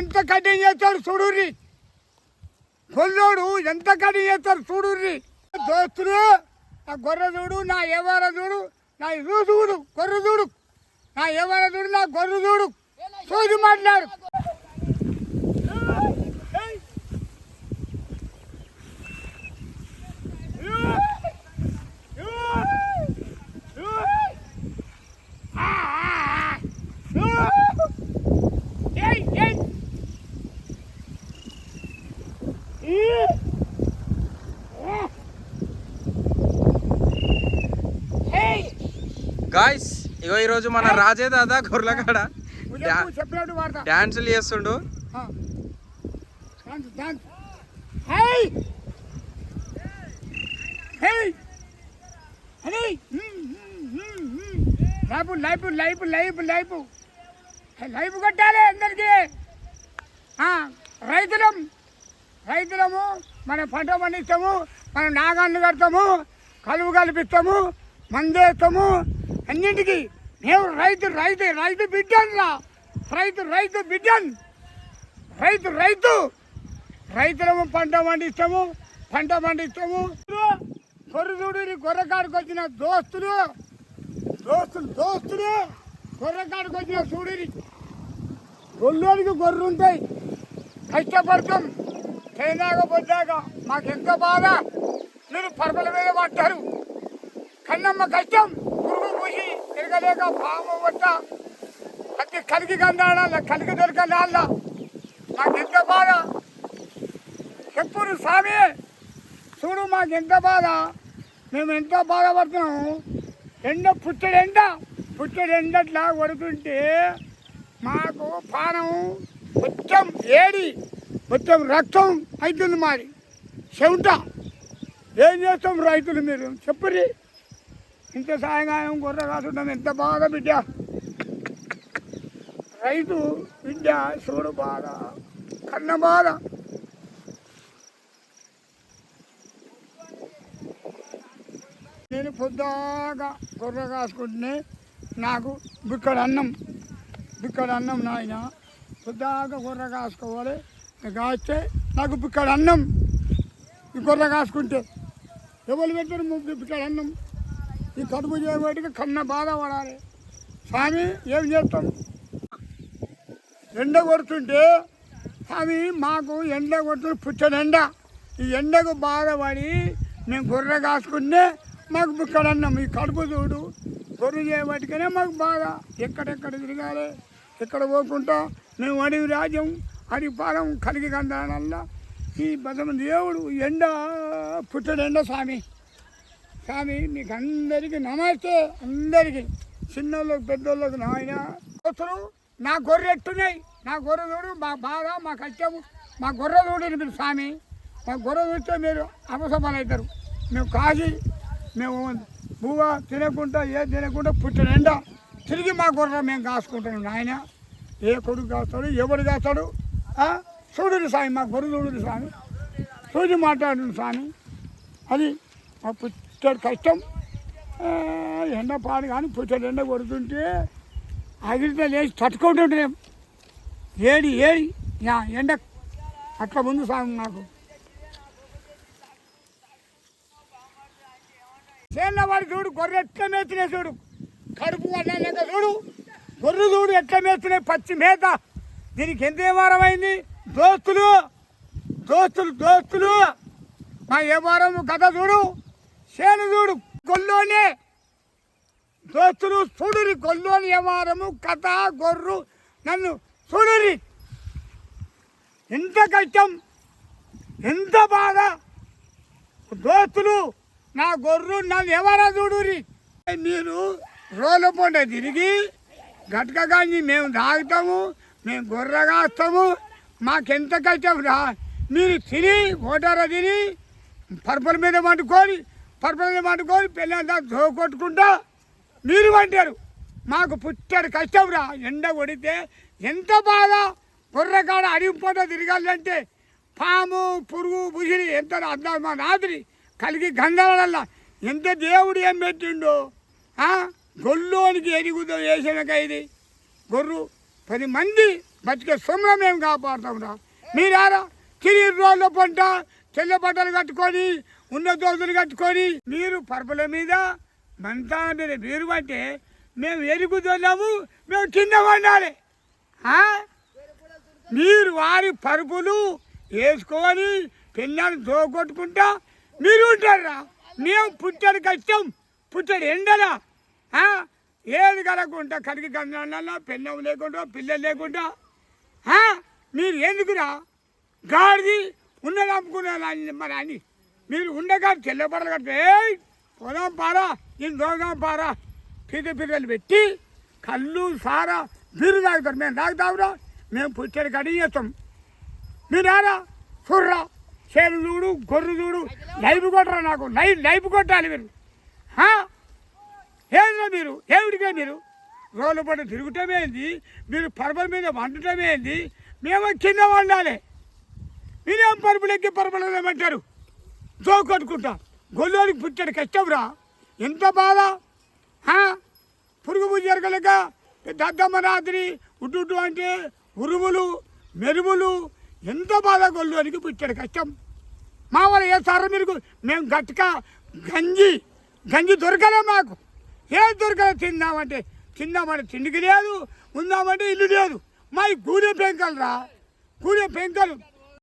ఎంత కఠిన చేస్తాడు చూడుర్రి. గొల్లోడు ఎంత కఠిన చేస్తాడు చూడుర్రి. దోస్తులు నా గొర్రె చూడు నా ఎవర చూడు నా ఇరు చూడు గొర్రె చూడు నా ఎవర చూడు నా గొర్రె చూడు చూసి మాట్లాడు. గాయస్ ఇగో ఈరోజు మన రాజే దాదా గొర్రెల కాడ ఉదయం చెప్పినట్టు వాడతా. డాన్సులు చేస్తుండు. Life life life life life life కట్టాలి అందరికీ. రైతులం రైతులము మన పంట పండిస్తాము మనం నాగాన్ని కడతాము కలువు కల్పిస్తాము మందేస్తాము అన్నింటికి మేము రైతు రైతు రైతు బిడ్డన్రా రైతు రైతు బిడ్డన్. రైతు రైతు. రైతులము పంట పండిస్తాము పంట పండిస్తాము. గొర్రె గొర్రెకాడికి వచ్చిన దోస్తులు దోస్తులు దోస్తులు గొర్రెకాడికి వచ్చిన చూడు గొల్లోనికి గొర్రెలు ఉంటాయి కష్టపడతాం. చైనాక పొద్దాక మాకు ఎంత బాధ? మీరు పరపల మీద పడ్డారు కన్నమ్మ కష్టం కలగలేక పాము పట్ట అది కలిగి కందాడాల కలిగి దొరకనాళ్ళ నాకు ఎంత బాధ? చెప్పురు స్వామి చూడు మాకు ఎంత బాధ? మేము ఎంత బాధపడుతున్నాము? ఎండ పుట్టడు ఎండ పుట్టడు ఎండట్లా కొడుతుంటే మాకు పానం మొత్తం ఏడి మొత్తం రక్తం అవుతుంది మాది. చెమట ఏం చేస్తాం రైతులు మీరు? చెప్పురి ఇంత సాయంకాలం గొర్రె కాసుంటాం ఎంత బాగా బిడ్డ. రైతు బిడ్డ చూడు బాధ కన్న బాధ. నేను పొద్దాగా గొర్రె కాసుకుంటే నాకు బిక్కడు అన్నం బిక్కడు అన్నం నాయన. పొద్దాగా గొర్రె కాసుకోవాలి. కాస్తే నాకు బిక్కడు అన్నం. ఈ గొర్రె కాసుకుంటే ఎవరు పెట్టారు ముగ్గు అన్నం? ఈ కడుపు చేయబడికి కన్న బాధపడాలి స్వామి ఏం చేస్తాం? ఎండ కొడుతుంటే స్వామి మాకు ఎండ కొడుతుంది పుచ్చని ఎండ. ఈ ఎండకు బాధపడి మేము గొర్రె కాసుకుంటే మాకు బుక్కడన్నాం ఈ కడుపు చూడు గొర్రె చేయబట్టికనే మాకు బాధ. ఎక్కడెక్కడ తిరగాలి? ఎక్కడ పోకుండా మేము అడవి రాజ్యం అడవి పాలం కలిగి కందానల్లా ఈ బదమ దేవుడు ఎండ పుట్టడెండ స్వామి. స్వామి మీకు అందరికీ నమస్తే. అందరికీ చిన్నోళ్ళకి పెద్దోళ్ళకి నాయన కూతురు నా గొర్రె ఎట్టున్నాయి. నా గొర్రె చూడు మా బాధ మా కష్టం మా గొర్రె చూడండి మీరు స్వామి. మా గొర్రె చూస్తే మీరు అపసపాలవుతారు. మేము కాసి మేము బువ్వ తినకుండా ఏ తినకుండా పుట్టిన ఎండ. తిరిగి మా గొర్రె మేము కాసుకుంటున్నాం నాయన. ఏ కొడుకు కాస్తాడు ఎవడు కాస్తాడు? చూడుని చూడండి స్వామి మా గొర్రె చూడండి స్వామి. చూసి మాట్లాడండి స్వామి. అది మా ఇస్తాడు కష్టం. ఎండ పాడు కానీ పుట్టడు ఎండ కొడుతుంటే అగిరితో లేచి తట్టుకుంటుంటే ఏడి ఏడి ఎండ అట్లా ముందు సాగు నాకు. చేన్న వాడు చూడు గొర్రె ఎట్లా మేస్తున్నాయి చూడు. కడుపు అన్నాక చూడు. గొర్రె చూడు ఎట్లా మేస్తున్నాయి పచ్చి మేత. దీనికి ఎంత ఏమారమైంది దోస్తులు దోస్తులు దోస్తులు. మా ఏ వారం కథ చూడు. చేను చూడు గొల్లోనే. దోస్తులు చూడురి గొల్లోని వ్యవహారము కథ గొర్రు నన్ను చూడురి ఎంత కష్టం ఎంత బాధ. దోస్తులు నా గొర్రు నన్ను ఎవరా చూడురి మీరు రోల పొండ తిరిగి గట్క మేము తాగుతాము మేము గొర్రె కాస్తాము. మాకెంత కష్టం రా? మీరు తిని ఓటారా తిని పర్పల మీద వండుకొని పర్పల మీద పట్టుకొని పెళ్ళంతా కొట్టుకుంటా మీరు అంటారు మాకు పుట్టాడు కష్టంరా. ఎండ కొడితే ఎంత బాధ. గుర్రకాడ అడిగిపోతా తిరగాలంటే పాము పురుగు బుసిరి ఎంత అర్థం మా రాత్రి కలిగి గంగలల్లా ఎంత దేవుడు ఏం పెట్టిండో. గొల్లోనికి ఎరుగుదో వేసినక ఇది గొర్రు పది మంది బతికే సొమ్మున మేము కాపాడుతాంరా. మీరారా? తిరిగి రోడ్ల పంట తెల్ల బట్టలు కట్టుకొని ఉన్న దోతులు కట్టుకొని మీరు పరుపుల మీద మంతా మీద మీరు అంటే మేము ఎరుగుతున్నాము మేము కింద పడాలి. మీరు వారి పరుపులు వేసుకొని పిల్లల్ని దోగొట్టుకుంటా మీరు ఉంటారా? మేము పుట్టడు కష్టం పుట్టడు ఎండలా ఏది కలగకుండా కడిగి కన్నా పెన్నం లేకుండా పిల్లలు లేకుండా మీరు ఎందుకురా? గాడిది ఉన్నది అమ్ముకున్నారు మరి అని మీరు ఉండగా తెల్లబడలు కట్టే "ఏయ్, పారా నేను దోదాం పారా. పిత పిల్లలు పెట్టి కళ్ళు సారా మీరు తాగుతారు మేము తాగుతావురా మేము పుచ్చడి కడిగి చేస్తాం. మీరారా రారా చూర్రా చేను చూడు గొర్రె చూడు లైఫ్ కొట్టరా నాకు లైఫ్ లైఫ్ కొట్టాలి మీరు. హా? మీరు? ఏమిటిగా మీరు? రోడ్ల పట్ల తిరుగుటమేంది మీరు పరపల మీద వండటమే ఏంది? మేము కింద వండాలి. మీరేం పరుపులు ఎక్కి పరుపులు ఏమంటారు జోకొట్టుకుంటా. గొల్లోనికి పుట్టాడు కష్టంరా ఎంత బాధ? పురుగు బుజ్జరగలక దద్దమ్మ రాత్రి ఉడ్డు అంటే ఉరుములు మెరుములు. ఎంత బాధ గొల్లోనికి పుట్టాడు కష్టం మా వాళ్ళు సార్ మీరు? మేము గట్టిక గంజి గంజి దొరకలే మాకు. ఏది దొరకలే తిందామంటే తిందామంటే తిండికి లేదు ఉందామంటే ఇల్లు లేదు. మా గూడె పెంకలు రా. గూడె పెంకలు.